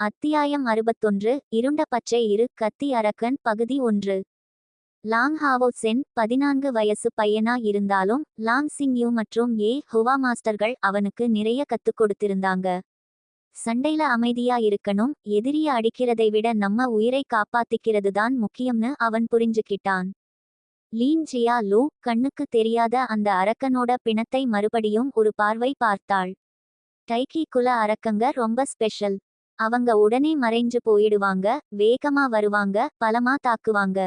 அத்தியாயம் அறுபத்தொன்று இருண்ட பச்சை இரு கத்தி அரக்கன் பகுதி ஒன்று. லாங் ஹாவோ சென் பதினான்கு வயசு பையனா இருந்தாலும் லாங் சிங் யூ மற்றும் ஏ ஹுவா மாஸ்டர்கள் அவனுக்கு நிறைய கத்துக் கொடுத்திருந்தாங்க. சண்டையில அமைதியா இருக்கணும் எதிரிய அடிக்கிறதை விட நம்ம உயிரை காப்பாத்திக்கிறது தான் முக்கியம்னு அவன் புரிஞ்சுக்கிட்டான். லீன் ஜியா லூ கண்ணுக்கு தெரியாத அந்த அரக்கனோட பிணத்தை மறுபடியும் ஒரு பார்வை பார்த்தாள். டைக்கி குல அரக்கங்க ரொம்ப ஸ்பெஷல். அவங்க உடனே மறைஞ்சு போயிடுவாங்க வேகமா வருவாங்க பலமா தாக்குவாங்க.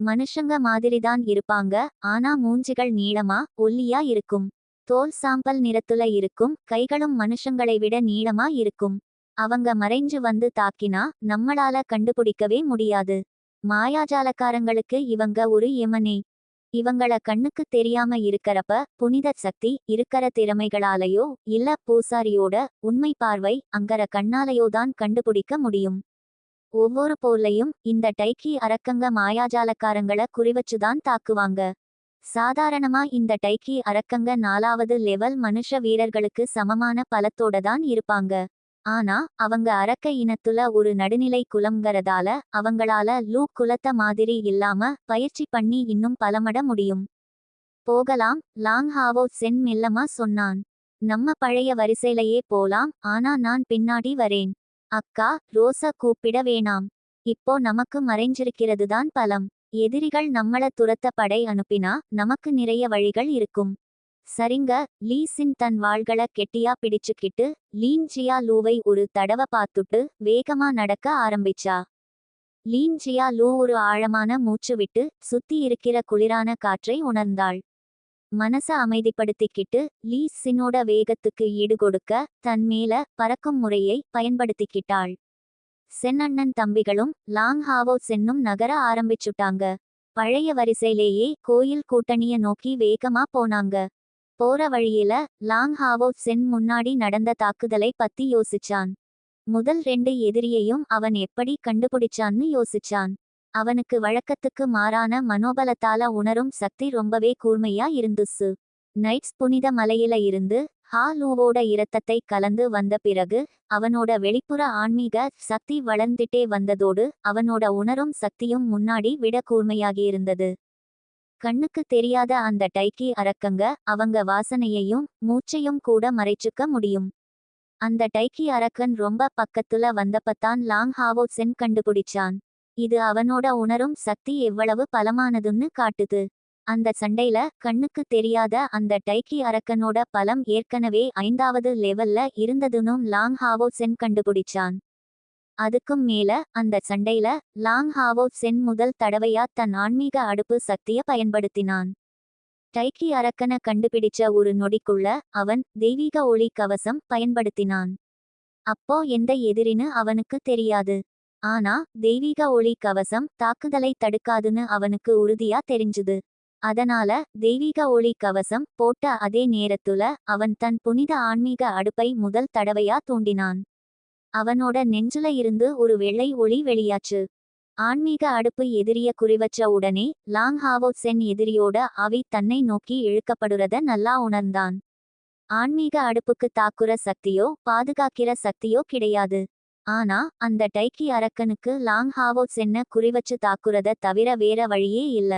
மனுஷங்க மாதிரிதான் இருப்பாங்க ஆனா மூஞ்சிகள் நீளமா ஒல்லியா இருக்கும். தோல் சாம்பல் நிறத்துல இருக்கும் கைகளும் மனுஷங்களை விட நீளமா இருக்கும். அவங்க மறைஞ்சு வந்து தாக்கினா நம்மளால கண்டுபிடிக்கவே முடியாது. மாயாஜாலக்காரங்களுக்கு இவங்க ஒரு எமனே. இவங்கள கண்ணுக்கு தெரியாம இருக்கறப்ப புனித சக்தி இருக்கற திறமைகளாலேயோ இல்ல பூசாரியோட உண்மை பார்வை அங்கர கண்ணாலையோ தான் கண்டுபிடிக்க முடியும். ஒவ்வொரு போர்லையும் இந்த டைக்கி அரக்கங்க மாயாஜாலக்காரங்கள குறிவச்சுதான் தாக்குவாங்க. சாதாரணமா இந்த டைக்கி அரக்கங்க நாலாவது லெவல் மனுஷ வீரர்களுக்கு சமமான பலத்தோட தான் இருப்பாங்க. ஆனா அவங்க அரக்க இனத்துல ஒரு நடுநிலை குலம்ங்கிறதால அவங்களால லூ குலத்த மாதிரி இல்லாம பயிற்சி பண்ணி இன்னும் பலமட முடியும். போகலாம் லாங் ஹாவோ சென் மெல்லமா சொன்னான். நம்ம பழைய வரிசையிலேயே போலாம் ஆனா நான் பின்னாடி வரேன். அக்கா ரோச கூப்பிட வேணாம். இப்போ நமக்கு மறைஞ்சிருக்கிறதுதான் பலம். எதிரிகள் நம்மள துரத்த படை அனுப்பினா நமக்கு நிறைய வழிகள் இருக்கும். சரிங்க லீ சின் தன் வாள்கள கெட்டியா பிடிச்சுக்கிட்டு லீன் ஜியா லூவை ஒரு தடவ பார்த்துட்டு வேகமா நடக்க ஆரம்பிச்சா. லீன் ஜியா லூ ஒரு ஆழமான மூச்சு விட்டு சுத்தி இருக்கிற குளிரான காற்றை உணர்ந்தாள். மனச அமைதிப்படுத்திக்கிட்டு லீ சின்னோட வேகத்துக்கு ஈடுகொடுக்க தன் மேல பறக்கும் முறையை பயன்படுத்திக்கிட்டாள். சென்னண்ணன் தம்பிகளும் லாங் ஹாவோ சென்னும் நகர ஆரம்பிச்சுட்டாங்க. பழைய வரிசையிலேயே கோயில் கூட்டணிய நோக்கி வேகமா போனாங்க. போற வழியில லாங் ஹாவோ சென் முன்னாடி நடந்த தாக்குதலை பத்தி யோசிச்சான். முதல் ரெண்டு எதிரியையும் அவன் எப்படி கண்டுபிடிச்சான்னு யோசிச்சான். அவனுக்கு வழக்கத்துக்கு மாறான மனோபலத்தால உணரும் சக்தி ரொம்பவே கூர்மையா இருந்துச்சு நைட்ஸ் புனித மலையில இருந்து ஹா லூவோட இரத்தத்தை கலந்து வந்த பிறகு அவனோட வெளிப்புற ஆன்மீக சக்தி வளர்ந்துட்டே வந்ததோடு அவனோட உணரும் சக்தியும் முன்னாடி விட கூர்மையாகியிருந்தது கண்ணுக்கு தெரியாத அந்த டைக்கி அரக்கங்க அவங்க வாசனையையும் மூச்சையும் கூட மறைச்சுக்க முடியும். அந்த டைக்கி அரக்கன் ரொம்ப பக்கத்துல வந்தப்பத்தான் லாங் ஹாவோ சென் கண்டுபிடிச்சான். இது அவனோட உணரும் சக்தி எவ்வளவு பலமானதுன்னு காட்டுது. அந்த சண்டையில கண்ணுக்கு தெரியாத அந்த டைக்கி அரக்கனோட பலம் ஏற்கனவே ஐந்தாவது லெவல்ல இருந்ததுன்னும் லாங் ஹாவோ சென் கண்டுபிடிச்சான். அதுக்கும் மேல அந்த சண்டையில லாங் ஹாவோ சென் முதல் தடவையா தன் ஆன்மீக அடுப்பு சக்திய பயன்படுத்தினான். டைக்கி அரக்கன கண்டுபிடிச்ச ஒரு நொடிக்குள்ள அவன் தெய்வீக ஒளி கவசம் பயன்படுத்தினான். அப்போ எந்த எதிரின்னு அவனுக்கு தெரியாது. ஆனா தெய்வீக ஒளி கவசம் தாக்குதலை தடுக்காதுன்னு அவனுக்கு உறுதியா தெரிஞ்சுது. அதனால தெய்வீக ஒளி கவசம் போட்ட அதே நேரத்துல அவன் தன் புனித ஆன்மீக அடுப்பை முதல் தடவையா தூண்டினான். அவனோட நெஞ்சுல இருந்து ஒரு வெள்ளை ஒளி வெளியாச்சு. ஆன்மீக அடுப்பு எதிரிய குறிவச்ச உடனே லாங் ஹாவோ சென் எதிரியோட அவை தன்னை நோக்கி இழுக்கப்படுறத நல்லா உணர்ந்தான். ஆன்மீக அடுப்புக்கு தாக்குற சக்தியோ பாதுகாக்கிற சக்தியோ கிடையாது. ஆனா அந்த டைக்கி அரக்கனுக்கு லாங் ஹாவோ சென்ன குறிவச்சு தாக்குறத தவிர வேற வழியே இல்ல.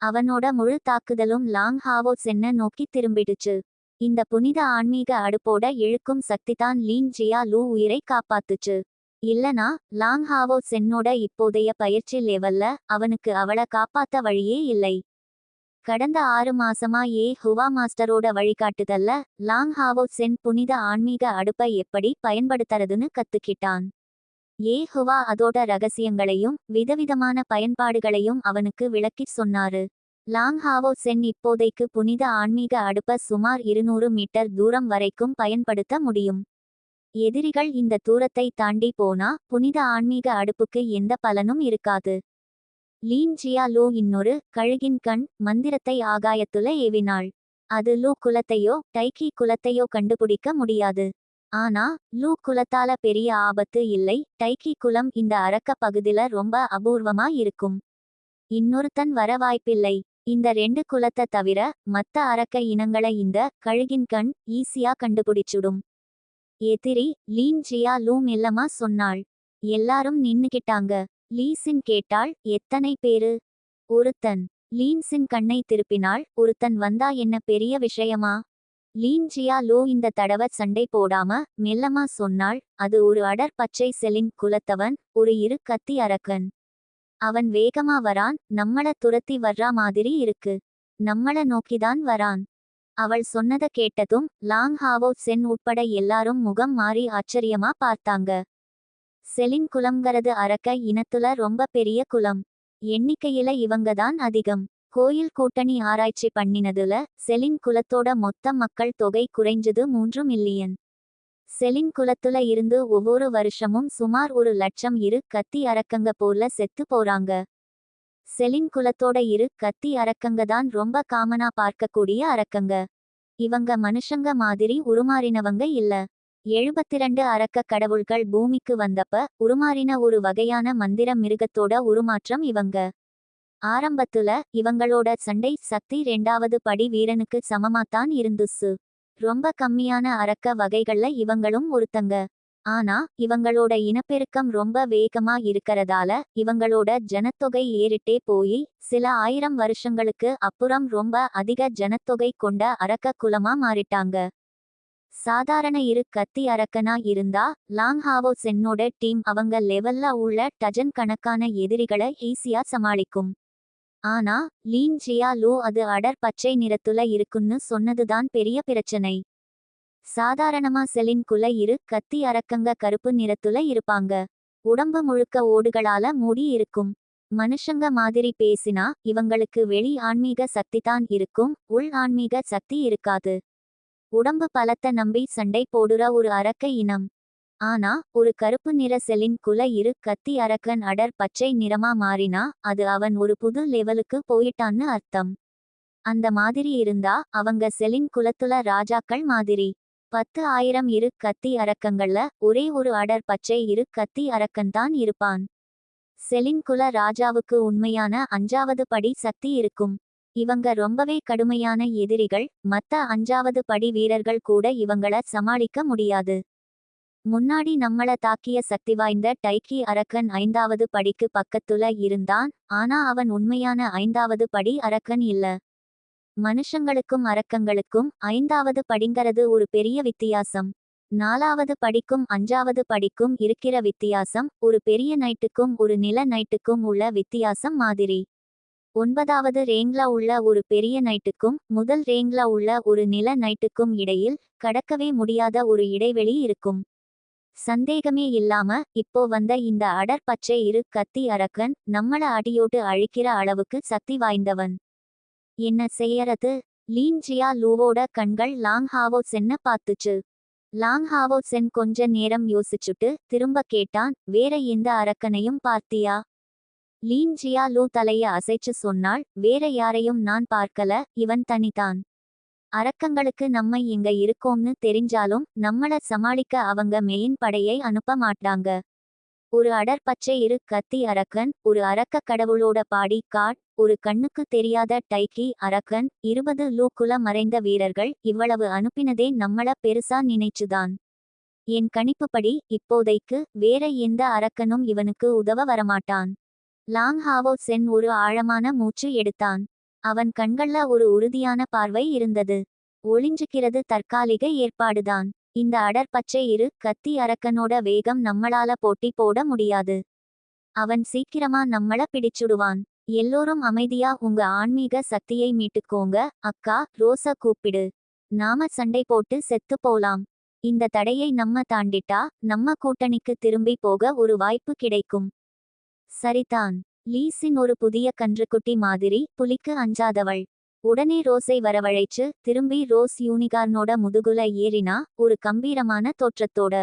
அவனோட முழு தாக்குதலும் லாங் ஹாவோ சென்ன நோக்கி திரும்பிடுச்சு. இந்த புனித ஆன்மீக அடுப்போட இழுக்கும் சக்திதான் லீன் ஜியா லூ உயிரை காப்பாத்துச்சு. இல்லனா லாங் ஹாவோ சென்னோட இப்போதைய பயிற்சி லெவல்ல அவனுக்கு அவளை காப்பாத்த வழியே இல்லை. கடந்த ஆறு மாசமா ஏ ஹுவா மாஸ்டரோட வழிகாட்டுதல்ல லாங் ஹாவோ சென் புனித ஆன்மீக அடுப்பை எப்படி பயன்படுத்துறதுன்னு கத்துக்கிட்டான். ஏ ஹுவா அதோட ரகசியங்களையும் விதவிதமான பயன்பாடுகளையும் அவனுக்கு விளக்கிச் சொன்னாரு. லாங் ஹாவோ சென் இப்போதைக்கு புனித ஆன்மீக அடுப்ப சுமார் இருநூறு மீட்டர் தூரம் வரைக்கும் பயன்படுத்த முடியும். எதிரிகள் இந்த தூரத்தை தாண்டி போனா புனித ஆன்மீக அடுப்புக்கு எந்த பலனும் இருக்காது. லீன் ஜியா லூ இன்னொரு கழுகின் கண் மந்திரத்தை ஆகாயத்துல ஏவினாள். அது லூ குலத்தையோ டைக்கி குலத்தையோ கண்டுபிடிக்க முடியாது. ஆனா லூ குலத்தால பெரிய ஆபத்து இல்லை டைக்கி குலம் இந்த அரக்க பகுதியில ரொம்ப அபூர்வமா இருக்கும். இன்னொருத்தன் வர வாய்ப்பில்லை. இந்த ரெண்டு குலத்தை தவிர மத்த அரக்க இனங்களை இந்த கழுகின் கண் ஈஸியா கண்டுபிடிச்சுடும். எதிரி லீன் ஜியா லூ மெல்லமா சொன்னாள். எல்லாரும் நின்னுகிட்டாங்க. லீசின் கேட்டாள் எத்தனை பேரு? ஒருத்தன். லீன்ஸின் கண்ணை திருப்பினாள் ஒருத்தன் வந்தா என்ன பெரிய விஷயமா? லீன் ஜியா லோ இந்த தடவை சண்டை போடாம மெல்லமா சொன்னாள் அது ஒரு அடர் பச்சை செலின் குலத்தவன் ஒரு இரு கத்தி அரக்கன். அவன் வேகமா வரான் நம்மள துரத்தி வர்றா மாதிரி இருக்கு. நம்மள நோக்கிதான் வரான். அவள் சொன்னத கேட்டதும் லாங் ஹாவோ சென் உட்பட எல்லாரும் முகம் மாறி ஆச்சரியமா பார்த்தாங்க. செலின் குலம்கறது அரக்க இனத்துல ரொம்ப பெரிய குலம். எண்ணிக்கையில இவங்கதான் அதிகம். கோயில் கூட்டணி ஆராய்ச்சி பண்ணினதுல செலின் குலத்தோட மொத்த மக்கள் தொகை குறைஞ்சது மூன்று மில்லியன். செலின் குலத்துல இருந்து ஒவ்வொரு வருஷமும் சுமார் ஒரு லட்சம் இரு கத்தி அரக்கங்க போல செத்து போறாங்க. செலின் குலத்தோட இரு கத்தி அரக்கங்க தான் ரொம்ப காமனா பார்க்கக்கூடிய அரக்கங்க. இவங்க மனுஷங்க மாதிரி உருமாறினவங்க இல்ல. எழுபத்திரண்டு அரக்க கடவுள்கள் பூமிக்கு வந்தப்ப உருமாறின ஒரு வகையான மந்திர மிருகத்தோட உருமாற்றம் இவங்க. ஆரம்பத்துல இவங்களோட சண்டை சக்தி ரெண்டாவது படி வீரனுக்கு சமமாத்தான் இருந்துச்சு. ரொம்ப கம்மியான அரக்க வகைகள்ல இவங்களும் ஒருத்தங்க. ஆனா இவங்களோட இனப்பெருக்கம் ரொம்ப வேகமா இருக்கறதால இவங்களோட ஜனத்தொகை ஏறிட்டே போய் சில ஆயிரம் வருஷங்களுக்கு அப்புறம் ரொம்ப அதிக ஜனத்தொகை கொண்ட அரக்க குலமா மாறிட்டாங்க. சாதாரண இரு கத்தி அரக்கனா இருந்தா லாங் ஹாவோ சென்னோட டீம் அவங்க லெவல்ல உள்ள டஜன் கணக்கான எதிரிகளை ஈஸியா சமாளிக்கும். ஆனா லீன் ஜியா லூ அது அடர் பச்சை நிறத்துல இருக்குன்னு சொன்னதுதான் பெரிய பிரச்சனை. சாதாரணமா செலின் குல இரு கத்தி அரக்கங்க கருப்பு நிறத்துல இருப்பாங்க. உடம்பு முழுக்க ஓடுகளால மூடி இருக்கும். மனுஷங்க மாதிரி பேசினா இவங்களுக்கு வெளி ஆன்மீக சக்தி தான் இருக்கும் உள் ஆன்மீக சக்தி இருக்காது. உடம்பு பலத்த நம்பி சண்டை போடுற ஒரு அரக்க இனம். ஆனா ஒரு கருப்பு நிற செலின் குல இரு கத்தி அரக்கன் அடர் பச்சை நிறமா மாறினா அது அவன் ஒரு புது லெவலுக்கு போயிட்டான்னு அர்த்தம். அந்த மாதிரி இருந்தா அவங்க செலின் குலத்துல ராஜாக்கள் மாதிரி. பத்து ஆயிரம் இரு கத்தி அரக்கங்கள்ல ஒரே ஒரு அடர் பச்சை இரு கத்தி அரக்கன் தான் இருப்பான். செலின் குல ராஜாவுக்கு உண்மையான அஞ்சாவது படி சக்தி இருக்கும். இவங்க ரொம்பவே கடுமையான எதிரிகள் மத்த அஞ்சாவது படி வீரர்கள் கூட இவங்கள சமாளிக்க முடியாது. முன்னாடி நம்மள தாக்கிய சக்தி வாய்ந்த டைக்கி அரக்கன் ஐந்தாவது படிக்கு பக்கத்துல இருந்தான் ஆனா அவன் உண்மையான ஐந்தாவது படி அரக்கன் இல்ல. மனுஷங்களுக்கும் அரக்கங்களுக்கும் ஐந்தாவது படிங்கிறது ஒரு பெரிய வித்தியாசம். நாலாவது படிக்கும் அஞ்சாவது படிக்கும் இருக்கிற வித்தியாசம் ஒரு பெரிய நைட்டுக்கும் ஒரு நில நைட்டுக்கும் உள்ள வித்தியாசம் மாதிரி. ஒன்பதாவது ரேங்ல உள்ள ஒரு பெரிய நைட்டுக்கும் முதல் ரேங்ல உள்ள ஒரு நில நைட்டுக்கும் இடையில் கடக்கவே முடியாத ஒரு இடைவெளி இருக்கும். சந்தேகமே இல்லாம இப்போ வந்த இந்த அடர் பச்சை இரு கத்தி அரக்கன் நம்மள அடியோட்டு அழிக்கிற அளவுக்கு சக்தி வாய்ந்தவன். என்ன செய்யறது? லீன்ஜியா லூவோட கண்கள் லாங் ஹாவோ சென்ன பார்த்துச்சு. லாங் ஹாவோ சென் கொஞ்ச நேரம் யோசிச்சுட்டு திரும்ப கேட்டான் வேற எந்த அரக்கனையும் பார்த்தியா? லீன்ஜியா லூ தலைய அசைச்சு சொன்னாள் வேற யாரையும் நான் பார்க்கல இவன் தனிதான் அரக்கங்களுக்கு நம்ம இங்க இருக்கோம்னு தெரிஞ்சாலும் நம்மள சமாளிக்க அவங்க மெயின் படையை அனுப்ப மாட்டாங்க. ஒரு அடற்பச்சை இரு கத்தி அரக்கன் ஒரு அரக்க கடவுளோட பாடி காட் ஒரு கண்ணுக்கு தெரியாத டைக்கி அரக்கன் இருபது லூக்குல மறைந்த வீரர்கள் இவ்வளவு அனுப்பினதே நம்மள பெருசா நினைச்சுதான். என் கணிப்புப்படி இப்போதைக்கு வேற எந்த அரக்கனும் இவனுக்கு உதவ வரமாட்டான். லாங் ஹாவோ சென் ஒரு ஆழமான மூச்சு எடுத்தான். அவன் கண்கள்ல ஒரு உறுதியான பார்வை இருந்தது. ஒளிஞ்சுக்கிறது தற்காலிக ஏற்பாடுதான். இந்த அடற்பச்சை இரு கத்தி அரக்கனோட வேகம் நம்மளால போட்டி போட முடியாது. அவன் சீக்கிரமா நம்மள பிடிச்சுடுவான். எல்லோரும் அமைதியா உங்க ஆன்மீக சக்தியை மீட்டுக்கோங்க அக்கா ரோச கூப்பிடு. நாம சண்டை போட்டு செத்து போலாம். இந்த தடையை நம்ம தாண்டிட்டா நம்ம கூட்டணிக்கு திரும்பி போக ஒரு வாய்ப்பு கிடைக்கும். சரிதான். லீஸின் ஒரு புதிய கன்றுக்குட்டி மாதிரி புலிக்கு அஞ்சாதவள். உடனே ரோஸை வரவழைச்சு திரும்பி ரோஸ் யூனிகார்னோட முதுகுல ஏறினா ஒரு கம்பீரமான தோற்றத்தோட.